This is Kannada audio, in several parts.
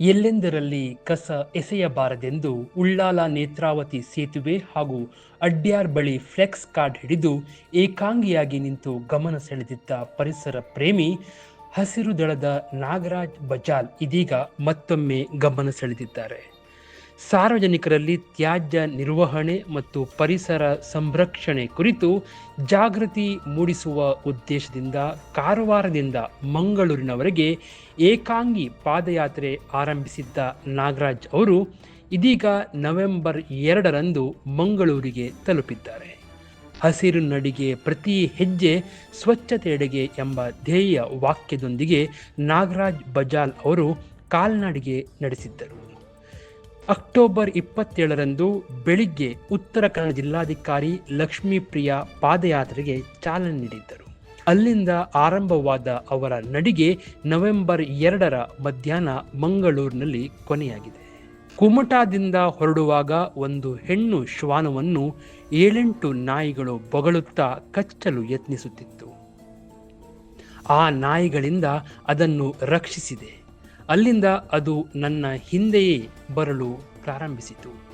ಎಲ್ಲೆಂದರಲ್ಲಿ ಕಸ ಎಸೆಯಬಾರದೆಂದು ಉಳ್ಳಾಲ ನೇತ್ರಾವತಿ ಸೇತುವೆ ಹಾಗೂ ಅಡ್ಯಾರ್ ಬಳಿ ಫ್ಲೆಕ್ಸ್ ಕಾರ್ಡ್ ಹಿಡಿದು ಏಕಾಂಗಿಯಾಗಿ ನಿಂತು ಗಮನ ಸೆಳೆದಿದ್ದ ಪರಿಸರ ಪ್ರೇಮಿ ಹಸಿರು ದಳದ ನಾಗರಾಜ್ ಬಜಾಲ್ ಇದೀಗ ಮತ್ತೊಮ್ಮೆ ಗಮನ ಸೆಳೆದಿದ್ದಾರೆ. ಸಾರ್ವಜನಿಕರಲ್ಲಿ ತ್ಯಾಜ್ಯ ನಿರ್ವಹಣೆ ಮತ್ತು ಪರಿಸರ ಸಂರಕ್ಷಣೆ ಕುರಿತು ಜಾಗೃತಿ ಮೂಡಿಸುವ ಉದ್ದೇಶದಿಂದ ಕಾರವಾರದಿಂದ ಮಂಗಳೂರಿನವರೆಗೆ ಏಕಾಂಗಿ ಪಾದಯಾತ್ರೆ ಆರಂಭಿಸಿದ್ದ ನಾಗರಾಜ್ ಅವರು ಇದೀಗ ನವೆಂಬರ್ ಎರಡರಂದು ಮಂಗಳೂರಿಗೆ ತಲುಪಿದ್ದಾರೆ. ಹಸಿರು ನಡಿಗೆ ಪ್ರತಿ ಹೆಜ್ಜೆ ಸ್ವಚ್ಛತೆಯೆಡೆಗೆ ಎಂಬ ಧ್ಯೇಯ ವಾಕ್ಯದೊಂದಿಗೆ ನಾಗರಾಜ್ ಬಜಾಲ್ ಅವರು ಕಾಲ್ನಡಿಗೆ ನಡೆಸಿದ್ದರು. ಅಕ್ಟೋಬರ್ ಇಪ್ಪತ್ತೇಳರಂದು ಬೆಳಿಗ್ಗೆ ಉತ್ತರ ಕನ್ನಡ ಜಿಲ್ಲಾಧಿಕಾರಿ ಲಕ್ಷ್ಮೀಪ್ರಿಯ ಪಾದಯಾತ್ರೆಗೆ ಚಾಲನೆ ನೀಡಿದ್ದರು. ಅಲ್ಲಿಂದ ಆರಂಭವಾದ ಅವರ ನಡಿಗೆ ನವೆಂಬರ್ ಎರಡರ ಮಧ್ಯಾಹ್ನ ಮಂಗಳೂರಿನಲ್ಲಿ ಕೊನೆಯಾಗಿದೆ. ಕುಮಟಾದಿಂದ ಹೊರಡುವಾಗ ಒಂದು ಹೆಣ್ಣು ಶ್ವಾನವನ್ನು ಏಳೆಂಟು ನಾಯಿಗಳು ಬೊಗಳುತ್ತಾ ಕಚ್ಚಲು ಯತ್ನಿಸುತ್ತಿತ್ತು. ಆ ನಾಯಿಗಳಿಂದ ಅದನ್ನು ರಕ್ಷಿಸಿದೆ. ಅಲ್ಲಿಂದ ಅದು ನನ್ನ ಹಿಂದೆಯೇ ಬರಲು ಪ್ರಾರಂಭಿಸಿತು.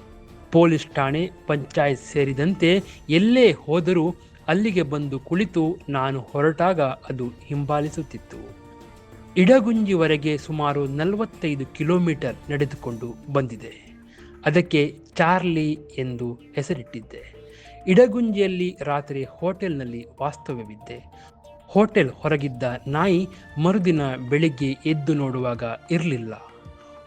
ಪೊಲೀಸ್ ಠಾಣೆ ಪಂಚಾಯತ್ ಸೇರಿದಂತೆ ಎಲ್ಲೇ ಹೋದರೂ ಅಲ್ಲಿಗೆ ಬಂದು ಕುಳಿತು ನಾನು ಹೊರಟಾಗ ಅದು ಹಿಂಬಾಲಿಸುತ್ತಿತ್ತು. ಇಡಗುಂಜಿವರೆಗೆ ಸುಮಾರು ನಲವತ್ತೈದು ಕಿಲೋಮೀಟರ್ ನಡೆದುಕೊಂಡು ಬಂದಿದೆ. ಅದಕ್ಕೆ ಚಾರ್ಲಿ ಎಂದು ಹೆಸರಿಟ್ಟಿದ್ದೆ. ಇಡಗುಂಜಿಯಲ್ಲಿ ರಾತ್ರಿ ಹೋಟೆಲ್ನಲ್ಲಿ ವಾಸ್ತವ್ಯವಿದ್ದೆ. ಹೋಟೆಲ್ ಹೊರಗಿದ್ದ ನಾಯಿ ಮರುದಿನ ಬೆಳಿಗ್ಗೆ ಎದ್ದು ನೋಡುವಾಗ ಇರಲಿಲ್ಲ.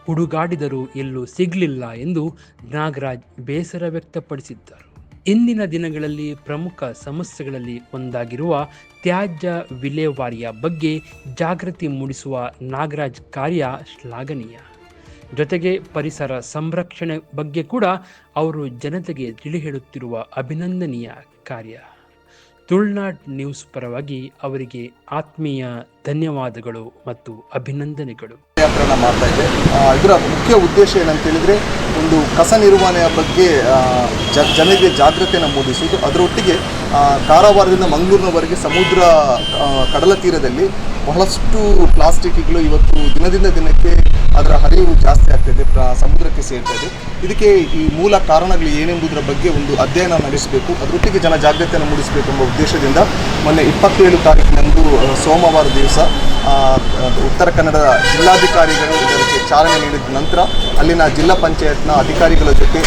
ಹುಡುಗಾಡಿದರೂ ಎಲ್ಲೂ ಸಿಗಲಿಲ್ಲ ಎಂದು ನಾಗರಾಜ್ ಬೇಸರ ವ್ಯಕ್ತಪಡಿಸಿದ್ದರು. ಇಂದಿನ ದಿನಗಳಲ್ಲಿ ಪ್ರಮುಖ ಸಮಸ್ಯೆಗಳಲ್ಲಿ ಒಂದಾಗಿರುವ ತ್ಯಾಜ್ಯ ವಿಲೇವಾರಿಯ ಬಗ್ಗೆ ಜಾಗೃತಿ ಮೂಡಿಸುವ ನಾಗರಾಜ್ ಕಾರ್ಯ ಶ್ಲಾಘನೀಯ. ಜೊತೆಗೆ ಪರಿಸರ ಸಂರಕ್ಷಣೆ ಬಗ್ಗೆ ಕೂಡ ಅವರು ಜನತೆಗೆ ತಿಳಿ ಹೇಳುತ್ತಿರುವ ಅಭಿನಂದನೀಯ ಕಾರ್ಯ. ತುಳುನಾಡ್ ನ್ಯೂಸ್ ಪರವಾಗಿ ಅವರಿಗೆ ಆತ್ಮೀಯ ಧನ್ಯವಾದಗಳು ಮತ್ತು ಅಭಿನಂದನೆಗಳು. ಯಾತ್ರೆನ ಮಾಡ್ತಾ ಇದೆ. ಇದರ ಮುಖ್ಯ ಉದ್ದೇಶ ಏನಂತ ಹೇಳಿದ್ರೆ ಒಂದು ಕಸ ನಿರ್ವಹಣೆಯ ಬಗ್ಗೆ ಜ, ಜನರಿಗೆ ಜಾಗೃತಿಯನ್ನು ಮೂಡಿಸುವುದು. ಅದರೊಟ್ಟಿಗೆ ಕಾರವಾರದಿಂದ ಮಂಗಳೂರಿನವರೆಗೆ ಸಮುದ್ರ ಕಡಲ ತೀರದಲ್ಲಿ ಬಹಳಷ್ಟು ಪ್ಲಾಸ್ಟಿಕ್ಗಳು ಇವತ್ತು ದಿನದಿಂದ ದಿನಕ್ಕೆ ಅದರ ಹರಿವು ಜಾಸ್ತಿ ಆಗ್ತಾ ಇದೆ ಸಮುದ್ರಕ್ಕೆ ಸೇರ್ತಾ ಇದೆ. ಇದಕ್ಕೆ ಈ ಮೂಲ ಕಾರಣಗಳು ಏನೆಂಬುದರ ಬಗ್ಗೆ ಒಂದು ಅಧ್ಯಯನ ನಡೆಸಬೇಕು. ಅದರೊಟ್ಟಿಗೆ ಜನ ಜಾಗೃತಿಯನ್ನು ಮೂಡಿಸಬೇಕು ಎಂಬ ಉದ್ದೇಶದಿಂದ ಮೊನ್ನೆ ಇಪ್ಪತ್ತೇಳು ತಾರೀಕಿನಂದು ಸೋಮವಾರ ದಿವಸ ಉತ್ತರ ಕನ್ನಡ ಜಿಲ್ಲಾಧಿಕಾರಿಗಳು ಇದಕ್ಕೆ ಚಾಲನೆ ನೀಡಿದ ನಂತರ ಅಲ್ಲಿನ ಜಿಲ್ಲಾ ಪಂಚಾಯತ್ನ ಅಧಿಕಾರಿಗಳ ಜೊತೆ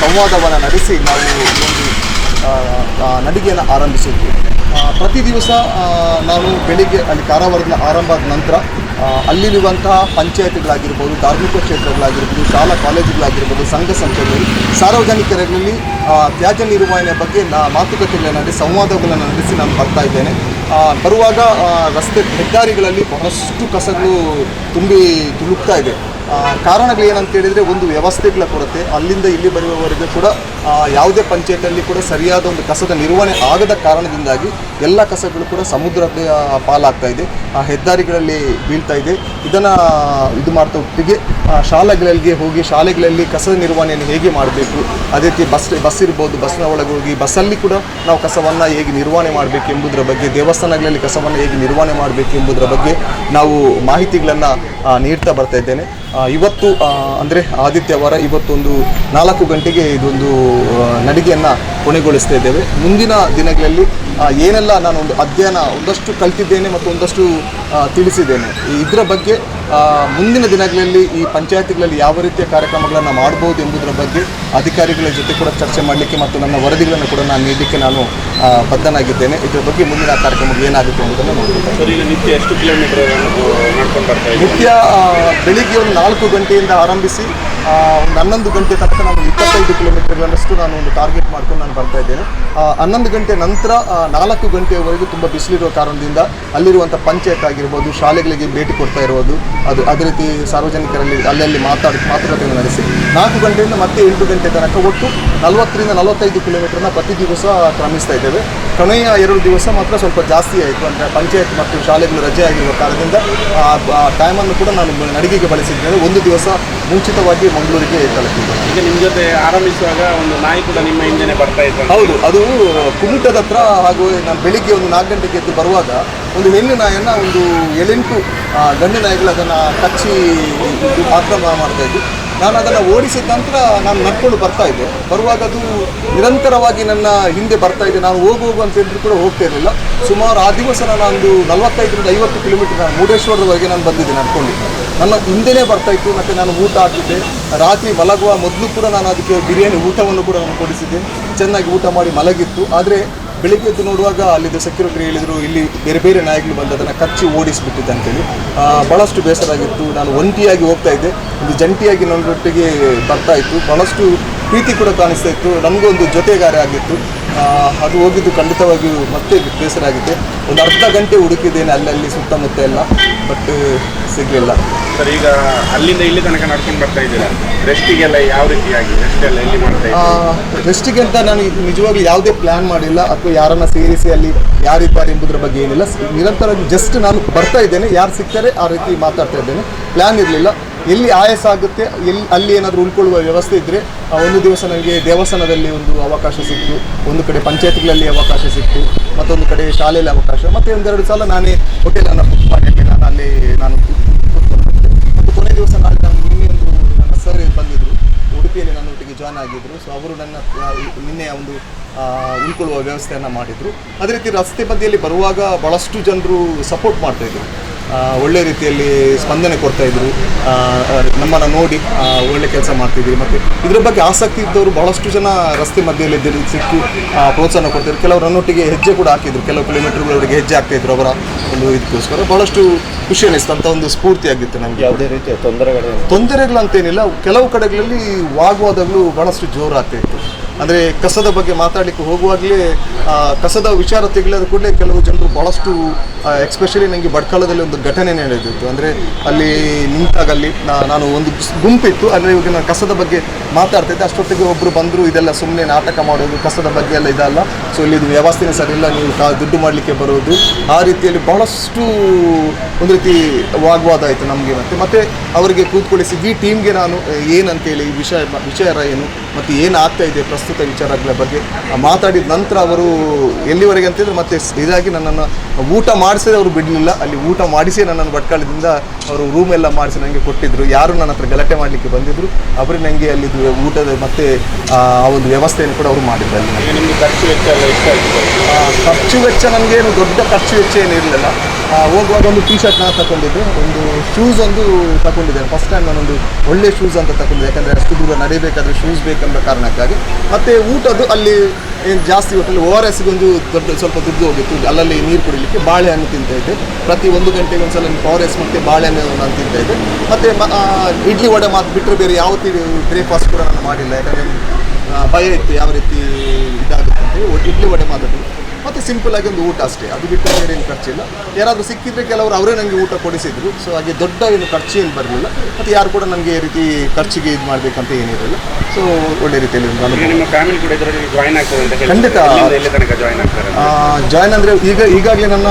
ಸಂವಾದವನ್ನು ನಡೆಸಿ ನಾವು ಒಂದು ನಡಿಗೆಯನ್ನು ಆರಂಭಿಸಿದ್ವಿ ಆ, ಪ್ರತಿ ದಿವಸ ನಾನು ಬೆಳಿಗ್ಗೆ ಅಲ್ಲಿ ಕಾರವಾರದಿಂದ ಆರಂಭ ಆದ ನಂತರ ಅಲ್ಲಿರುವಂತಹ ಪಂಚಾಯತ್ಗಳಾಗಿರ್ಬೋದು, ಧಾರ್ಮಿಕ ಕ್ಷೇತ್ರಗಳಾಗಿರ್ಬೋದು, ಶಾಲಾ ಕಾಲೇಜುಗಳಾಗಿರ್ಬೋದು, ಸಂಘ ಸಂಸ್ಥೆಗಳು ಸಾರ್ವಜನಿಕರಲ್ಲಿ ತ್ಯಾಜ್ಯ ನಿರ್ವಹಣೆ ಬಗ್ಗೆ ನಾ ಮಾತುಕತೆಗಳನ್ನು ನಡೆಸಿ, ಸಂವಾದಗಳನ್ನು ನಡೆಸಿ ನಾನು ಬರ್ತಾ ಇದ್ದೇನೆ. ಬರುವಾಗ ರಸ್ತೆ ಹೆದ್ದಾರಿಗಳಲ್ಲಿ ಬಹಳಷ್ಟು ಕಸಗಳು ತುಂಬಿ ತುಳುಕ್ತಾ ಇದೆ. ಕಾರಣಗಳು ಏನಂತ ಹೇಳಿದರೆ ಒಂದು ವ್ಯವಸ್ಥೆಗಳ ಕೊರತೆ. ಅಲ್ಲಿಂದ ಇಲ್ಲಿ ಬರುವವರೆಗೂ ಕೂಡ ಯಾವುದೇ ಪಂಚಾಯತಲ್ಲಿ ಕೂಡ ಸರಿಯಾದ ಒಂದು ಕಸದ ನಿರ್ವಹಣೆ ಆಗದ ಕಾರಣದಿಂದಾಗಿ ಎಲ್ಲ ಕಸಗಳು ಕೂಡ ಸಮುದ್ರಕ್ಕೆ ಆ, ಪಾಲಾಗ್ತಾ ಇದೆ. ಹೆದ್ದಾರಿಗಳಲ್ಲಿ ಬೀಳ್ತಾ ಇದೆ. ಇದನ್ನು ಇದು ಮಾಡ್ತಾ ಒಟ್ಟಿಗೆ ಶಾಲೆಗಳಿಗೆ ಹೋಗಿ ಶಾಲೆಗಳಲ್ಲಿ ಕಸದ ನಿರ್ವಹಣೆಯನ್ನು ಹೇಗೆ ಮಾಡಬೇಕು? ಅದೇ ರೀತಿ ಬಸ್ ಬಸ್ ಇರ್ಬೋದು ಬಸ್ನ ಒಳಗೆ ಹೋಗಿ ಬಸ್ಸಲ್ಲಿ ಕೂಡ ನಾವು ಕಸವನ್ನು ಹೇಗೆ ನಿರ್ವಹಣೆ ಮಾಡಬೇಕು ಎಂಬುದರ ಬಗ್ಗೆ ದೇವಸ್ಥಾನಗಳಲ್ಲಿ ಕಸವನ್ನು ಹೇಗೆ ನಿರ್ವಹಣೆ ಮಾಡಬೇಕು ಎಂಬುದರ ಬಗ್ಗೆ ನಾವು ಮಾಹಿತಿಗಳನ್ನು ನೀಡ್ತಾ ಬರ್ತಾ ಇದ್ದೇನೆ. ಇವತ್ತು ಅಂದರೆ ಆದಿತ್ಯವಾರ ಇವತ್ತೊಂದು ನಾಲ್ಕು ಗಂಟೆಗೆ ಇದೊಂದು ನಡಿಗೆಯನ್ನು ಕೊನೆಗೊಳಿಸ್ತಾ ಇದ್ದೇವೆ. ಮುಂದಿನ ದಿನಗಳಲ್ಲಿ ಏನೆಲ್ಲ ನಾನು ಒಂದು ಅಧ್ಯಯನ ಒಂದಷ್ಟು ಕಲ್ತಿದ್ದೇನೆ ಮತ್ತು ಒಂದಷ್ಟು ತಿಳಿಸಿದ್ದೇನೆ. ಇದರ ಬಗ್ಗೆ ಮುಂದಿನ ದಿನಗಳಲ್ಲಿ ಈ ಪಂಚಾಯತಿಗಳಲ್ಲಿ ಯಾವ ರೀತಿಯ ಕಾರ್ಯಕ್ರಮಗಳನ್ನು ಮಾಡ್ಬೋದು ಎಂಬುದರ ಬಗ್ಗೆ ಅಧಿಕಾರಿಗಳ ಜೊತೆ ಕೂಡ ಚರ್ಚೆ ಮಾಡಲಿಕ್ಕೆ ಮತ್ತು ನನ್ನ ವರದಿಗಳನ್ನು ಕೂಡ ನಾನು ನೀಡಲಿಕ್ಕೆ ನಾನು ಬದ್ಧನಾಗಿದ್ದೇನೆ. ಇದರ ಬಗ್ಗೆ ಮುಂದಿನ ಕಾರ್ಯಕ್ರಮ ಏನಾಗುತ್ತೆ ಅನ್ನೋದನ್ನು ನೋಡಬೇಕು. ಸರ್ ಈಗ ನಿತ್ಯ ಎಷ್ಟು ಕಿಲೋಮೀಟರ್ ನಿತ್ಯ ಬೆಳಿಗ್ಗೆ ಒಂದು ನಾಲ್ಕು ಗಂಟೆಯಿಂದ ಆರಂಭಿಸಿ ಒಂದು ಹನ್ನೊಂದು ಗಂಟೆ ತನಕ ನಾನು ಇಪ್ಪತ್ತೈದು ಕಿಲೋಮೀಟರ್ಗಳಷ್ಟು ನಾನು ಒಂದು ಟಾರ್ಗೆಟ್ ಮಾಡ್ಕೊಂಡು ನಾನು ಬರ್ತಾ ಇದ್ದೇನೆ. ಹನ್ನೊಂದು ಗಂಟೆ ನಂತರ ನಾಲ್ಕು ಗಂಟೆವರೆಗೂ ತುಂಬ ಬಿಸಿಲಿರುವ ಕಾರಣದಿಂದ ಅಲ್ಲಿರುವಂಥ ಪಂಚಾಯತ್ ಆಗಿರ್ಬೋದು, ಶಾಲೆಗಳಿಗೆ ಭೇಟಿ ಕೊಡ್ತಾ ಇರೋದು ಅದು ಅದೇ ರೀತಿ ಸಾರ್ವಜನಿಕರಲ್ಲಿ ಅಲ್ಲಲ್ಲಿ ಮಾತಾಡಿ ಮಾತುಕತೆಯನ್ನು ನಡೆಸಿ. ನಾಲ್ಕು ಗಂಟೆಯಿಂದ ಮತ್ತೆ ಎಂಟು ಗಂಟೆ ತನಕ ಒಟ್ಟು ನಲವತ್ತರಿಂದ ನಲವತ್ತೈದು ಕಿಲೋಮೀಟರ್ನ ಪ್ರತಿ ದಿವಸ ಕ್ರಮಿಸ್ತಾ ಇದ್ದೇವೆ. ಕೊನೆಯ ಎರಡು ದಿವಸ ಮಾತ್ರ ಸ್ವಲ್ಪ ಜಾಸ್ತಿ ಆಯಿತು. ಅಂದರೆ ಪಂಚಾಯತ್ ಮತ್ತು ಶಾಲೆಗಳು ರಜೆ ಆಗಿರುವ ಕಾರಣದಿಂದ ಆ ಟೈಮನ್ನು ಕೂಡ ನಾನು ನಡಿಗೆಗೆ ಬಳಸಿದ್ದೇನೆ. ಒಂದು ದಿವಸ ಮುಂಚಿತವಾಗಿ ಮಂಗಳೂರಿಗೆ ತಲುಪಿದ್ದೆ ಈಗ ನಿಮ್ಮ ಜೊತೆ ಆರಂಭಿಸುವಾಗ ಒಂದು ನಾಯಿ ಕೂಡ ನಿಮ್ಮ ಹಿಂದೆನೆ ಬರ್ತಾ ಇತ್ತು ಹೌದು ಅದು ಕುಮುಟದ ಹತ್ರ ಹಾಗೂ ನಾನು ಬೆಳಿಗ್ಗೆ ಒಂದು ನಾಲ್ಕು ಗಂಟೆಗೆ ಎದ್ದು ಬರುವಾಗ ಒಂದು ಹೆಣ್ಣು ನಾಯನ್ನು ಒಂದು ಏಳೆಂಟು ಗಂಡು ನಾಯಿಗಳು ಅದನ್ನು ಕಚ್ಚಿ ಆಕ್ರಮಣ ಮಾಡ್ತಾ ಇದ್ದು ನಾನು ಅದನ್ನು ಓಡಿಸಿದ ನಂತರ ನಾನು ನಡ್ಕೊಂಡು ಬರ್ತಾ ಇದ್ದೆ. ಬರುವಾಗ ಅದು ನಿರಂತರವಾಗಿ ನನ್ನ ಹಿಂದೆ ಬರ್ತಾ ಇದೆ. ನಾನು ಹೋಗು ಹೋಗು ಅಂತ ಹೇಳಿದ್ರು ಕೂಡ ಹೋಗ್ತಾ ಇರಲಿಲ್ಲ. ಸುಮಾರು ಆ ದಿವಸ ನಾನು ಒಂದು ನಲವತ್ತೈದರಿಂದ ಐವತ್ತು ಕಿಲೋಮೀಟರ್ ನಾನು ಮುರುಡೇಶ್ವರದವರೆಗೆ ನಾನು ಬಂದಿದ್ದೆ, ನಡ್ಕೊಂಡು. ನನ್ನ ಹಿಂದೆನೇ ಬರ್ತಾ ಇತ್ತು. ಮತ್ತು ನಾನು ಊಟ ಹಾಕಿದ್ದೆ. ರಾತ್ರಿ ಮಲಗುವ ಮೊದಲು ಕೂಡ ನಾನು ಅದಕ್ಕೆ ಬಿರಿಯಾನಿ ಊಟವನ್ನು ಕೂಡ ನಾನು ಕೊಡಿಸಿದ್ದೆ. ಚೆನ್ನಾಗಿ ಊಟ ಮಾಡಿ ಮಲಗಿತ್ತು. ಆದರೆ ಬೆಳಿಗ್ಗೆ ಎದ್ದು ನೋಡುವಾಗ ಅಲ್ಲಿದ್ದ ಸೆಕ್ಯೂರಿಟಿ ಹೇಳಿದರು, ಇಲ್ಲಿ ಬೇರೆ ಬೇರೆ ನಾಯಿಗಳು ಬಂದು ಅದನ್ನು ಕಚ್ಚಿ ಓಡಿಸಿಬಿಟ್ಟಿದ್ದೆ ಅಂತೇಳಿ ಭಾಳಷ್ಟು ಬೇಸರ ಆಗಿತ್ತು. ನಾನು ಒಂಟಿಯಾಗಿ ಹೋಗ್ತಾ ಇದ್ದೆ. ಒಂದು ಜಂಟಿಯಾಗಿ ನನ್ನೊಟ್ಟಿಗೆ ಬರ್ತಾ ಇತ್ತು. ಭಾಳಷ್ಟು ಪ್ರೀತಿ ಕೂಡ ಕಾಣಿಸ್ತಾ ಇತ್ತು. ನನಗೊಂದು ಜೊತೆಗಾರ ಆಗಿತ್ತು. ಅದು ಹೋಗಿದ್ದು ಖಂಡಿತವಾಗಿಯೂ ಮತ್ತೆ ಬೇಸರ ಆಗಿದೆ ಒಂದು ಅರ್ಧ ಗಂಟೆ ಹುಡುಕಿದ್ದೇನೆ ಅಲ್ಲಲ್ಲಿ ಸುತ್ತಮುತ್ತ ಎಲ್ಲ ಬಟ್ ಸಿಗಲಿಲ್ಲ. ಸರ್ ಈಗ ಅಲ್ಲಿಂದ ಇಲ್ಲಿ ತನಕ ನಡ್ಕೊಂಡು ಬರ್ತಾ ಇದ್ದೀರಾ? ರೆಸ್ಟಿಗೆಲ್ಲ ಯಾವ ರೀತಿಯಾಗಿ ರೆಸ್ಟ್ ಎಲ್ಲ ಎಲ್ಲಿ ಮಾಡ್ತಾ ಇದ್ದೀರಾ? ರೆಸ್ಟಿಗೆ ಅಂತ ನಾನು ನಿಜವಾಗ್ಲೂ ಯಾವುದೇ ಪ್ಲ್ಯಾನ್ ಮಾಡಿಲ್ಲ ಅಥವಾ ಯಾರನ್ನ ಸೇರಿಸಿ ಅಲ್ಲಿ ಯಾರಿದ್ದಾರೆ ಎಂಬುದರ ಬಗ್ಗೆ ಏನಿಲ್ಲ. ನಿರಂತರವಾಗಿ ಜಸ್ಟ್ ನಾನು ಬರ್ತಾ ಇದ್ದೇನೆ ಯಾರು ಸಿಗ್ತಾರೆ ಆ ರೀತಿ ಮಾತಾಡ್ತಾ ಇದ್ದೇನೆ. ಪ್ಲ್ಯಾನ್ ಇರಲಿಲ್ಲ. ಎಲ್ಲಿ ಆಯಾಸ ಆಗುತ್ತೆ, ಎಲ್ಲಿ ಅಲ್ಲಿ ಏನಾದರೂ ಉಳ್ಕೊಳ್ಳುವ ವ್ಯವಸ್ಥೆ ಇದ್ದರೆ ಒಂದು ದಿವಸ ನನಗೆ ದೇವಸ್ಥಾನದಲ್ಲಿ ಒಂದು ಅವಕಾಶ ಸಿಕ್ತು, ಒಂದು ಕಡೆ ಪಂಚಾಯತ್ಗಳಲ್ಲಿ ಅವಕಾಶ ಸಿಕ್ತು, ಮತ್ತೊಂದು ಕಡೆ ಶಾಲೆಯಲ್ಲಿ ಅವಕಾಶ. ಮತ್ತು ಒಂದೆರಡು ಸಲ ನಾನೇ ಹೋಟೆಲನ್ನು ಬುಕ್ ಮಾಡಿ ನಾನು ಅಲ್ಲಿ ನಾನು. ಮತ್ತು ಕೊನೆ ದಿವಸ ನಾಳೆ ನಾನು ನಿನ್ನೆ ಒಂದು ನನ್ನ ಸರ್ ಬಂದಿದ್ದರು ಉಡುಪಿಯಲ್ಲಿ ನನ್ನ ಒಟ್ಟಿಗೆ ಜಾಯ್ನ್ ಆಗಿದ್ದರು ಸೊ ಅವರು ನನ್ನ ನಿನ್ನೆ ಒಂದು ಉಳ್ಕೊಳ್ಳುವ ವ್ಯವಸ್ಥೆಯನ್ನು ಮಾಡಿದರು. ಅದೇ ರೀತಿ ರಸ್ತೆ ಬದಿಯಲ್ಲಿ ಬರುವಾಗ ಭಾಳಷ್ಟು ಜನರು ಸಪೋರ್ಟ್ ಮಾಡ್ತಾಯಿದ್ರು ಒಳ್ಳೆ ರೀತಿಯಲ್ಲಿ ಸ್ಪಂದನೆ ಕೊಡ್ತಾ ಇದ್ರು. ನಮ್ಮನ್ನು ನೋಡಿ ಒಳ್ಳೆ ಕೆಲಸ ಮಾಡ್ತಿದ್ವಿ ಮತ್ತು ಇದರ ಬಗ್ಗೆ ಆಸಕ್ತಿ ಇದ್ದವರು ಭಾಳಷ್ಟು ಜನ ರಸ್ತೆ ಮಧ್ಯದಲ್ಲಿ ಸಿಕ್ಕು ಪ್ರೋತ್ಸಾಹ ಕೊಡ್ತಿದ್ರು. ಕೆಲವರು ನನ್ನೊಟ್ಟಿಗೆ ಹೆಜ್ಜೆ ಕೂಡ ಹಾಕಿದ್ರು. ಕೆಲವು ಕಿಲೋಮೀಟರ್ಗಳವರೆಗೆ ಹೆಜ್ಜೆ ಹಾಕ್ತಾಯಿದ್ರು ಅವರ ಒಂದು ಇದಕ್ಕೋಸ್ಕರ. ಭಾಳಷ್ಟು ಖುಷಿ ಅನಿಸ್ತು. ಅಂತ ಒಂದು ಸ್ಫೂರ್ತಿಯಾಗಿತ್ತು ನನಗೆ ಯಾವುದೇ ರೀತಿಯ ತೊಂದರೆಗಳು ತೊಂದರೆಗಳಂತೇನಿಲ್ಲ. ಕೆಲವು ಕಡೆಗಳಲ್ಲಿ ವಾಗ್ವಾದಗಳು ಬಹಳಷ್ಟು ಜೋರಾಗ್ತಾ ಇತ್ತು. ಅಂದರೆ ಕಸದ ಬಗ್ಗೆ ಮಾತಾಡಲಿಕ್ಕೆ ಹೋಗುವಾಗಲೇ ಕಸದ ವಿಚಾರ ತೆಗೆದ ಕೂಡಲೇ ಕೆಲವು ಜನರು ಭಾಳಷ್ಟು ಎಕ್ಸ್ಪೆಷಲಿ ನನಗೆ ಬಡ್ಕಾಲದಲ್ಲಿ ಒಂದು ಘಟನೆ ನಡೆದಿತ್ತು ಅಂದರೆ ಅಲ್ಲಿ ನಿಂತಾಗ ಅಲ್ಲಿ ನಾನು ಒಂದು ಗುಂಪಿತ್ತು. ಅಂದರೆ ಇವಾಗ ನಾನು ಕಸದ ಬಗ್ಗೆ ಮಾತಾಡ್ತಾ ಇದ್ದೆ. ಅಷ್ಟೊತ್ತಿಗೆ ಒಬ್ಬರು ಬಂದರು, ಇದೆಲ್ಲ ಸುಮ್ಮನೆ ನಾಟಕ ಮಾಡೋದು, ಕಸದ ಬಗ್ಗೆ ಎಲ್ಲ ಇದಲ್ಲ. ಸೊ ಇಲ್ಲಿ ಇದು ವ್ಯವಸ್ಥೆನೇ ಸರಿಯಿಲ್ಲ ನೀವು ಕಾ, ದುಡ್ಡು ಮಾಡಲಿಕ್ಕೆ ಬರೋದು. ಆ ರೀತಿಯಲ್ಲಿ ಬಹಳಷ್ಟು ಒಂದು ರೀತಿ ವಾಗ್ವಾದ ಆಯಿತು ನಮಗೆ ಮತ್ತು. ಮತ್ತು ಅವರಿಗೆ ಕೂತ್ಕೊಳಿಸಿ ಈ ಟೀಮ್ಗೆ ನಾನು ಏನಂತ ಏನಂತೇಳಿ ಈ ವಿಷಯ ವಿಚಾರ ಏನು, ಮತ್ತು ಏನು ಆಗ್ತಾ ಇದೆ ಪ್ರಸ್ತುತ ವಿಚಾರಗಳ ಬಗ್ಗೆ ಮಾತಾಡಿದ ನಂತರ ಅವರು ಎಲ್ಲಿವರೆಗೆ ಅಂತಿದ್ರೆ, ಮತ್ತೆ ಇದಾಗಿ ನನ್ನನ್ನು ಊಟ ಮಾಡಿಸದೆ ಅವರು ಬಿಡಲಿಲ್ಲ ಅಲ್ಲಿ ಊಟ ಮಾಡಿಸಿ ನನ್ನನ್ನು ಭಟ್ಕಳದಿಂದ ಅವರು ರೂಮ್ ಎಲ್ಲ ಮಾಡಿಸಿ ನನಗೆ ಕೊಟ್ಟಿದ್ದರು ಯಾರು ನನ್ನ ಹತ್ರ ಗಲಾಟೆ ಮಾಡಲಿಕ್ಕೆ ಬಂದಿದ್ದರು ಅವರು ನನಗೆ ಅಲ್ಲಿ ಊಟದ ಮತ್ತು ಆ ಒಂದು ವ್ಯವಸ್ಥೆಯನ್ನು ಕೂಡ ಅವರು ಮಾಡಿದ್ರು ಅಲ್ಲಿ. ಖರ್ಚು ವೆಚ್ಚ ಎಲ್ಲ ಎಷ್ಟಾಯ್ತು ಖರ್ಚು ವೆಚ್ಚ ನನಗೇನು ದೊಡ್ಡ ಖರ್ಚು ವೆಚ್ಚ ಏನು ಇರಲಿಲ್ಲ. ಹೋಗುವಾಗ ಒಂದು ಟಿ ಶರ್ಟ್ ನಾನು ತಗೊಂಡಿದ್ದೆ ಒಂದು ಶೂಸ್ ಒಂದು ತಗೊಂಡಿದ್ದೇನೆ. ಫಸ್ಟ್ ಟೈಮ್ ನಾನೊಂದು ಒಳ್ಳೆ ಶೂಸ್ ಅಂತ ತಗೊಂಡಿದ್ದೆ. ಯಾಕಂದರೆ ಅಷ್ಟು ದೂರ ನಡಿಬೇಕಾದ್ರೆ ಶೂಸ್ ಬೇಕೆಂಬ ಕಾರಣಕ್ಕಾಗಿ. ಮತ್ತು ಊಟದ್ದು ಅಲ್ಲಿ ಏನು ಜಾಸ್ತಿ ಹೋಟೆಲ್ ಓ ಆರ್ ಎಸ್ಗೊಂದು ಒಂದು ದೊಡ್ಡ ಸ್ವಲ್ಪ ದುಡ್ಡು ಹೋಗಿತ್ತು. ಅಲ್ಲಲ್ಲಿ ನೀರು ಕುಡಿಲಿಕ್ಕೆ ಬಾಳೆಹಣ್ಣು ತಿಂತಾ ಇದ್ದೆ. ಪ್ರತಿ ಒಂದು ಗಂಟೆಗೆ ಒಂದು ಸಲ ಓ ಆರ್ ಎಸ್ ಮತ್ತು ಬಾಳೆಹಣ್ಣು ನಾನು ತಿಂತಾ ಇದ್ದೆ. ಮತ್ತು ಇಡ್ಲಿ ವಡೆ ಮಾತು ಬಿಟ್ಟರೆ ಬೇರೆ ಯಾವ ಬ್ರೇಕ್ಫಾಸ್ಟ್ ಕೂಡ ನಾನು ಮಾಡಿಲ್ಲ. ಯಾಕಂದರೆ ಭಯ ಇತ್ತು ಯಾವ ರೀತಿ ಇದಾಗುತ್ತೆ ಅಂತ ಇಡ್ಲಿ ವಡೆ ಮಾತಾಡಿದ್ರು ಮತ್ತು ಸಿಂಪಲ್ ಆಗಿ ಒಂದು ಊಟ ಅಷ್ಟೇ. ಅದು ಬಿಟ್ಟು ಬೇರೆ ಏನು ಖರ್ಚಿಲ್ಲ. ಯಾರಾದರೂ ಸಿಕ್ಕಿದ್ರೆ ಕೆಲವರು ಅವರೇ ನನಗೆ ಊಟ ಕೊಡಿಸಿದ್ರು. ಸೊ ಹಾಗೆ ದೊಡ್ಡ ಏನು ಖರ್ಚು ಏನು ಬರಲಿಲ್ಲ. ಮತ್ತು ಯಾರು ಕೂಡ ನನಗೆ ಈ ರೀತಿ ಖರ್ಚಿಗೆ ಇದು ಮಾಡಬೇಕಂತ ಏನಿರಲಿಲ್ಲ ಸೊ ಒಳ್ಳೆ ರೀತಿಯಲ್ಲಿ ನಿಮ್ಮ ಫ್ಯಾಮಿಲಿ ಕೂಡ ಇದರಲ್ಲಿ ಜಾಯ್ನ್ ಆಗ್ತದೆ ಅಂತ. ಖಂಡಿತ. ಜಾಯ್ನ್ ಆಗ್ತಾರೆ ಜಾಯ್ನ್ ಅಂದರೆ ಈಗ ಈಗಾಗಲೇ ನನ್ನ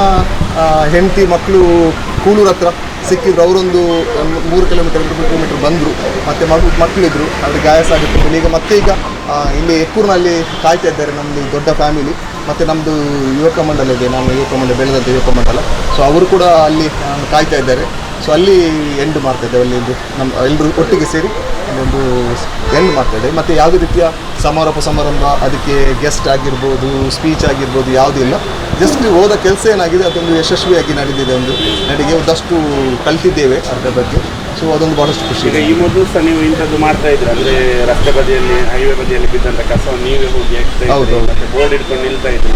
ಹೆಂಡತಿ ಮಕ್ಕಳು ಕೂಳೂರು ಹತ್ರ ಸಿಕ್ಕಿದ್ರು. ಅವರೊಂದು ಒಂದು ಮೂರು ಕಿಲೋಮೀಟರ್ ಎರಡು ಕಿಲೋಮೀಟರ್ ಬಂದರು. ಮತ್ತು ಮಗು ಮಕ್ಕಳಿದ್ರು ಅವ್ರಿಗೆ ಗಾಯಸ ಆಗುತ್ತೆ ಈಗ ಮತ್ತೆ ಈಗ ಇಲ್ಲಿ ಎಕ್ಕೂರಿನಲ್ಲಿ ಕಾಯ್ತಾ ಇದ್ದಾರೆ ನಮ್ಮದು ದೊಡ್ಡ ಫ್ಯಾಮಿಲಿ ಮತ್ತು ನಮ್ಮದು ಯುವಕ ಮಂಡಲ ಇದೆ, ನಾನು ಯುವಕ ಮಂಡಲ ಬೆಳೆದಂಥ ಯುವಕ ಮಂಡಲ ಸೊ ಅವರು ಕೂಡ ಅಲ್ಲಿ ಕಾಯ್ತಾ ಇದ್ದಾರೆ. ಸೊ ಅಲ್ಲಿ ಎಂಡ್ ಮಾಡ್ತಾ ಇದ್ದೇವೆ ಅಲ್ಲಿ ಒಂದು ನಮ್ಮ ಎಲ್ಲರೂ ಒಟ್ಟಿಗೆ ಸೇರಿ ಒಂದು ಎಂಡ್ ಮಾಡ್ತಾ ಇದ್ದೇವೆ ಮತ್ತು ಯಾವುದೇ ರೀತಿಯ ಸಮಾರೋಪ, ಸಮಾರಂಭ, ಅದಕ್ಕೆ ಗೆಸ್ಟ್ ಆಗಿರ್ಬೋದು ಸ್ಪೀಚ್ ಆಗಿರ್ಬೋದು, ಯಾವುದೂ ಇಲ್ಲ. ಜಸ್ಟ್ ಹೋದ ಕೆಲಸ ಏನಾಗಿದೆ, ಅದೊಂದು ಯಶಸ್ವಿಯಾಗಿ ನಡೆದಿದೆ ಒಂದು, ನಡಿಗೆ, ಒಂದಷ್ಟು ಕಲ್ತಿದ್ದೇವೆ ಅದರ ಬಗ್ಗೆ. ಸೊ ಅದೊಂದು ಭಾಳಷ್ಟು ಖುಷಿ. ಈಗ ಈ ಮೊದಲು ಸಹ ನೀವು ಇಂಥದ್ದು ಮಾಡ್ತಾ ಇದ್ರೆ. ಅಂದ್ರೆ ರಸ್ತೆ ಬದಿಯಲ್ಲಿ ಹೈವೇ ಬದಿಯಲ್ಲಿ ಬಿದ್ದಂತ ಕಸವನ್ನು ನೀವೇ ಹೋಗಿ ಹಾಕ್ತಾ ಹೌದು, ಇದ್ರಿ ಹೌದು. ಮತ್ತೆ ಬೋರ್ಡ್ ಹಿಡ್ಕೊಂಡು ನಿಲ್ತಾ ಇದ್ರು.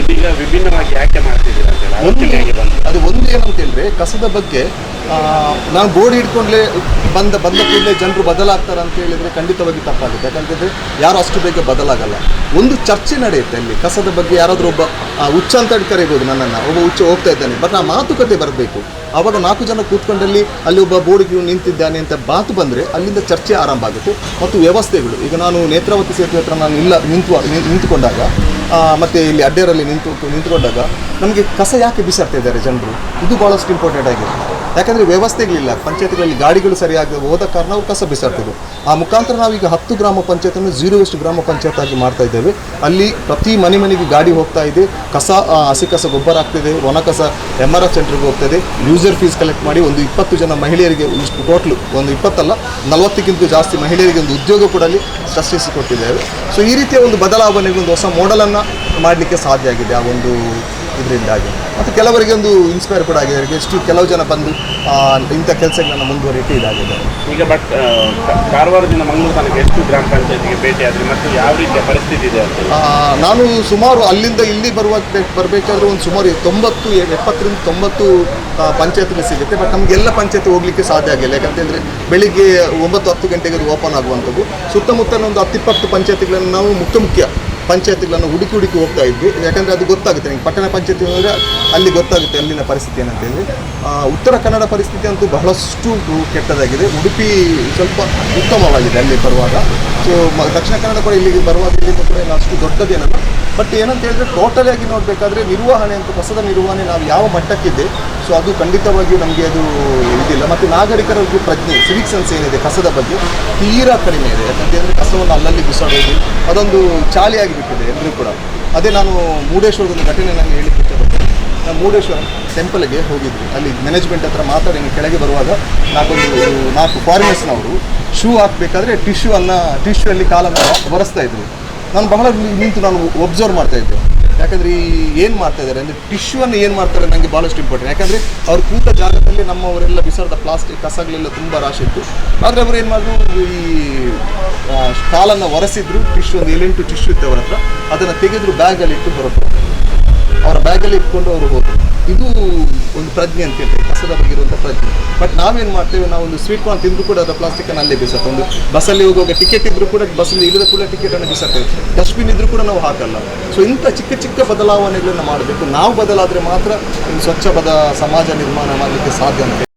ಇದೀಗ ವಿಭಿನ್ನವಾಗಿ ಯಾಕೆ ಮಾಡ್ತಿದ್ದೀರಾ ಅಂತ ಹೇಳಿ ಒಂದು ಅದಕ್ಕೆ ಹೇಗೆ ಬಂತು. ಅದು ಒಂದು ಏನಂತ ಹೇಳಿದ್ರೆ ಕಸದ ಬಗ್ಗೆ ಆ, ನಾನು ಬೋರ್ಡ್ ಹಿಡ್ಕೊಂಡ್ಲೇ ಬಂದ ಬಂದ ಕೂಡಲೇ ಜನರು ಬದಲಾಗ್ತಾರೆ ಅಂತ ಹೇಳಿದ್ರೆ ಖಂಡಿತವಾಗಿ ತಪ್ಪಾಗುತ್ತೆ. ಯಾಕಂತಂದ್ರೆ ಯಾರು ಅಷ್ಟು ಬೇಗ ಬದಲಾಗಲ್ಲ. ಒಂದು ಚರ್ಚೆ ನಡೆಯುತ್ತೆ ಅಲ್ಲಿ. ಕಸದ ಬಗ್ಗೆ ಯಾರಾದರೂ ಒಬ್ಬ ಆ, ಹುಚ್ಚ ಅಂತ ಹೇಳಿ ಕರೀಬೋದು ನನ್ನನ್ನು. ಒಬ್ಬ ಹುಚ್ಚ ಹೋಗ್ತಾ ಇದ್ದಾನೆ. ಬಟ್ ಆ ಮಾತುಕತೆ ಬರಬೇಕು. ಆವಾಗ ನಾಲ್ಕು ಜನ ಕೂತ್ಕೊಂಡಲ್ಲಿ ಅಲ್ಲಿ ಒಬ್ಬ ಬೋರ್ಡ್ಗೆ ನಿಂತಿದ್ದಾನೆ ಅಂತ ಮಾತು ಬಂದರೆ ಅಲ್ಲಿಂದ ಚರ್ಚೆ ಆರಂಭ ಆಗುತ್ತೆ. ಮತ್ತು ವ್ಯವಸ್ಥೆಗಳು, ಈಗ ನಾನು ನೇತ್ರಾವತಿ ಸೇತುವೆ ಹತ್ರ ನಾನು ಇಲ್ಲ ನಿಂತು ನಿಂತ್- ನಿಂತುಕೊಂಡಾಗ ಮತ್ತೆ ಇಲ್ಲಿ ಅಡ್ಡೇರಲ್ಲಿ ನಿಂತು, ನಿಂತುಕೊಂಡಾಗ ನಮಗೆ ಕಸ ಯಾಕೆ ಬಿಸಾಡ್ತಾ ಇದ್ದಾರೆ ಜನರು? ಇದು ಭಾಳಷ್ಟು ಇಂಪಾರ್ಟೆಂಟ್ ಆಗಿದೆ. ಯಾಕಂದರೆ ವ್ಯವಸ್ಥೆಗಳಿಲ್ಲ, ಪಂಚಾಯತ್ಗಳಲ್ಲಿ ಗಾಡಿಗಳು ಸರಿಯಾಗಿ ಹೋದ ಕಾರಣ ನಾವು ಕಸ ಬಿಸಾಡ್ತಿದ್ವು ಆ ಮುಖಾಂತರ ನಾವೀಗ ಹತ್ತು ಗ್ರಾಮ ಪಂಚಾಯತನ್ನು ಜೀರೋ ವೇಸ್ಟ್ ಗ್ರಾಮ ಪಂಚಾಯತ್ ಆಗಿ ಮಾಡ್ತಾ ಇದ್ದೇವೆ. ಅಲ್ಲಿ ಪ್ರತಿ ಮನೆ ಮನೆಗೆ ಗಾಡಿ ಹೋಗ್ತಾ ಇದೆ, ಕಸ ಹಸಿ ಕಸ ಗೊಬ್ಬರ ಆಗ್ತಿದೆ ಒಣ ಕಸ ಎಂ ಆರ್ ಎಫ್ ಸೆಂಟರ್ಗೆ ಹೋಗ್ತದೆ ಯೂಸರ್ ಫೀಸ್ ಕಲೆಕ್ಟ್ ಮಾಡಿ ಒಂದು ಇಪ್ಪತ್ತು ಜನ ಮಹಿಳೆಯರಿಗೆ ಇಷ್ಟು ಟೋಟ್ಲು ಒಂದು ಇಪ್ಪತ್ತಲ್ಲ, ನಲವತ್ತಕ್ಕಿಂತ ಜಾಸ್ತಿ ಮಹಿಳೆಯರಿಗೆ ಒಂದು ಉದ್ಯೋಗ ಕೂಡ ಅಲ್ಲಿ ಸೃಷ್ಟಿಸಿಕೊಟ್ಟಿದ್ದೇವೆ ಸೊ ಈ ರೀತಿಯ ಒಂದು ಬದಲಾವಣೆಗೆ ಒಂದು ಹೊಸ ಮೋಡಲನ್ನು ಮಾಡಲಿಕ್ಕೆ ಸಾಧ್ಯ ಆಗಿದೆ ಆ ಒಂದು ಇದರಿಂದಾಗಿ. ಮತ್ತು ಕೆಲವರಿಗೆ ಒಂದು ಇನ್ಸ್ಪೈರ್ ಕೂಡ ಆಗಿದೆ. ಅವರಿಗೆ ಎಷ್ಟು ಕೆಲವು ಜನ ಬಂದು ಇಂಥ ಇಂಥ ಕೆಲಸಗಳನ್ನು ಮುಂದುವರಿಕೆ ಇದಾಗಿದೆ. ಈಗ ಬಟ್ ಕಾರವಾರದಿಂದ ಮಂಗಳೂರು ತನಕ ಎಷ್ಟು ಗ್ರಾಮ ಪಂಚಾಯತಿಗೆ ಭೇಟಿ ಆದರೆ ಮತ್ತು ಯಾವ ರೀತಿಯ ಪರಿಸ್ಥಿತಿ ಇದೆ ಅಂತ? ನಾನು ಸುಮಾರು ಅಲ್ಲಿಂದ ಇಲ್ಲಿ ಬರುವ ಬರಬೇಕಾದ್ರೆ ಒಂದು ಸುಮಾರು ತೊಂಬತ್ತು ಎಪ್ಪತ್ತರಿಂದ ತೊಂಬತ್ತು ಪಂಚಾಯತ್ಗಳು ಸಿಗುತ್ತೆ. ಬಟ್ ನಮಗೆಲ್ಲ ಪಂಚಾಯತ್ ಹೋಗಲಿಕ್ಕೆ ಸಾಧ್ಯ ಆಗಿಲ್ಲ. ಯಾಕಂತಂದರೆ ಬೆಳಿಗ್ಗೆ ಒಂಬತ್ತು ಹತ್ತು ಗಂಟೆಗೆ ಅದು ಓಪನ್ ಆಗುವಂಥದ್ದು. ಸುತ್ತಮುತ್ತಲಿನ ಒಂದು ಹತ್ತಿಪ್ಪತ್ತು ಪಂಚಾಯತ್ಗಳನ್ನು ನಾವು ಮುಖ್ಯ ಮುಖ್ಯ ಪಂಚಾಯತ್ಗಳನ್ನು ಹುಡುಕಿ ಹುಡುಕಿ ಹೋಗ್ತಾ ಇದ್ವಿ. ಯಾಕಂದರೆ ಅದು ಗೊತ್ತಾಗುತ್ತೆ ನಿಮಗೆ. ಪಟ್ಟಣ ಪಂಚಾಯತಿ ಹೋದರೆ ಅಲ್ಲಿ ಗೊತ್ತಾಗುತ್ತೆ ಅಲ್ಲಿನ ಪರಿಸ್ಥಿತಿ ಏನಂತೇಳಿ ಉತ್ತರ ಕನ್ನಡ ಪರಿಸ್ಥಿತಿ ಅಂತೂ ಬಹಳಷ್ಟು ಕೆಟ್ಟದಾಗಿದೆ. ಉಡುಪಿ ಸ್ವಲ್ಪ ಉತ್ತಮವಾಗಿದೆ ಅಲ್ಲಿ ಬರುವಾಗ. ಸೊ ದಕ್ಷಿಣ ಕನ್ನಡ ಕೂಡ ಇಲ್ಲಿಗೆ ಬರುವಾಗ ಕೂಡ ಅಷ್ಟು ದೊಡ್ಡದೇನಲ್ಲ. ಬಟ್ ಏನಂತ ಹೇಳಿದ್ರೆ ಟೋಟಲಿ ಆಗಿ ನೋಡಬೇಕಾದ್ರೆ ನಿರ್ವಹಣೆ ಅಂತ ಕಸದ ನಿರ್ವಹಣೆ ನಾವು ಯಾವ ಮಟ್ಟಕ್ಕಿದೆ ಸೊ ಅದು ಖಂಡಿತವಾಗಿ ನಮಗೆ ಅದು ಇದಿಲ್ಲ. ಮತ್ತು ನಾಗರಿಕರ ಪ್ರಜ್ಞೆ ಸಿವಿಕ್ ಸೆನ್ಸ್ ಏನಿದೆ ಕಸದ ಬಗ್ಗೆ ತೀರಾ ಕಡಿಮೆ ಇದೆ. ಯಾಕಂತ ಹೇಳಿದ್ರೆ ಕಸವನ್ನು ಅಲ್ಲಲ್ಲಿ ಬಿಸಾಡೋದು ಅದೊಂದು ಚಾಲಿಯಾಗಿ ಬಿಟ್ಟಿದೆ ಎಲ್ಲರೂ ಕೂಡ. ಅದೇ ನಾನು ಮುರುಡೇಶ್ವರದ ಒಂದು ಘಟನೆ ನಾನು ಹೇಳಿಕ್ಕೆ ನಾವು ಮುರುಡೇಶ್ವರ ಟೆಂಪಲ್ಗೆ ಹೋಗಿದ್ವಿ ಅಲ್ಲಿ ಮ್ಯಾನೇಜ್ಮೆಂಟ್ ಹತ್ರ ಮಾತಾಡಿ ಕೆಳಗೆ ಬರುವಾಗ ನಾಲ್ಕೊಂದು ನಾಲ್ಕು ಫಾರಿನರ್ಸ್ನವರು ಶೂ ಹಾಕಬೇಕಾದ್ರೆ ಟಿಶ್ಯೂ ಅನ್ನ ಟಿಶ್ಯೂ ಅಲ್ಲಿ ಕಾಲನ್ನು ಒರೆಸ್ತಾ ಇದ್ರು. ನಾನು ಬಹಳ ನಿಂತು ನಾನು ಒಬ್ಸರ್ವ್ ಮಾಡ್ತಾ ಇದ್ದೆ. ಯಾಕಂದ್ರೆ ಈ ಏನು ಮಾಡ್ತಾ ಇದ್ದಾರೆ ಅಂದರೆ ಟಿಶ್ಯೂವನ್ನು ಏನು ಮಾಡ್ತಾರೆ ನನಗೆ ಭಾಳಷ್ಟು ಇಂಪಾರ್ಟೆಂಟ್ ಯಾಕಂದರೆ ಅವ್ರು ಕೂತ ಜಾಗದಲ್ಲಿ ನಮ್ಮವರೆಲ್ಲ ಬಿಸಾಡಿದ ಪ್ಲಾಸ್ಟಿಕ್ ಕಸಗಳೆಲ್ಲ ತುಂಬ ರಾಶಿ ಇತ್ತು. ಆದರೆ ಅವರು ಏನು ಮಾಡಿದ್ರು ಈ ಕಾಲನ್ನು ಒರೆಸಿದ್ರು ಟಿಶ್ಯೂ ಒಂದು ಏಳೆಂಟು ಟಿಶ್ಯೂ ಇತ್ತು ಅವರ ಹತ್ರ. ಅದನ್ನು ತೆಗೆದ್ರು ಬ್ಯಾಗಲ್ಲಿ ಇಟ್ಟು ಬರೋದು. ಅವರ ಬ್ಯಾಗಲ್ಲಿ ಇಟ್ಕೊಂಡು ಅವರು ಹೋದರು. ಇದು ಒಂದು ಪ್ರಜ್ಞೆ ಅಂತ ಹೇಳ್ತೀವಿ ಕಸದ ಬಗ್ಗೆ ಇರುವಂಥ ಪ್ರಜ್ಞೆ. ಬಟ್ ನಾವೇನು ಮಾಡ್ತೇವೆ, ನಾವು ಒಂದು ಸ್ವೀಟ್ ಕಾರ್ನ್ ತಿಂದರೂ ಕೂಡ ಅದು ಪ್ಲಾಸ್ಟಿಕ್ಕನ್ನು ಅಲ್ಲೇ ಬಿಸಾಕ ಒಂದು ಬಸ್ಸಲ್ಲಿ ಹೋಗುವಾಗ ಟಿಕೆಟ್ ಇದ್ದರೂ ಕೂಡ ಬಸ್ಸಲ್ಲಿ ಇಳಿದ ಕೂಡ ಟಿಕೆಟನ್ನು ಬಿಸಾಕ್ತೇವೆ ಡಸ್ಟ್ಬಿನ್ ಇದ್ದರೂ ಕೂಡ ನಾವು ಹಾಕಲ್ಲ. ಸೊ ಇಂಥ ಚಿಕ್ಕ ಚಿಕ್ಕ ಬದಲಾವಣೆಗಳನ್ನು ಮಾಡಬೇಕು. ನಾವು ಬದಲಾದರೆ ಮಾತ್ರ ಒಂದು ಸ್ವಚ್ಛ ಬದ ಸಮಾಜ ನಿರ್ಮಾಣ ಮಾಡಲಿಕ್ಕೆ ಸಾಧ್ಯ ಅಂತ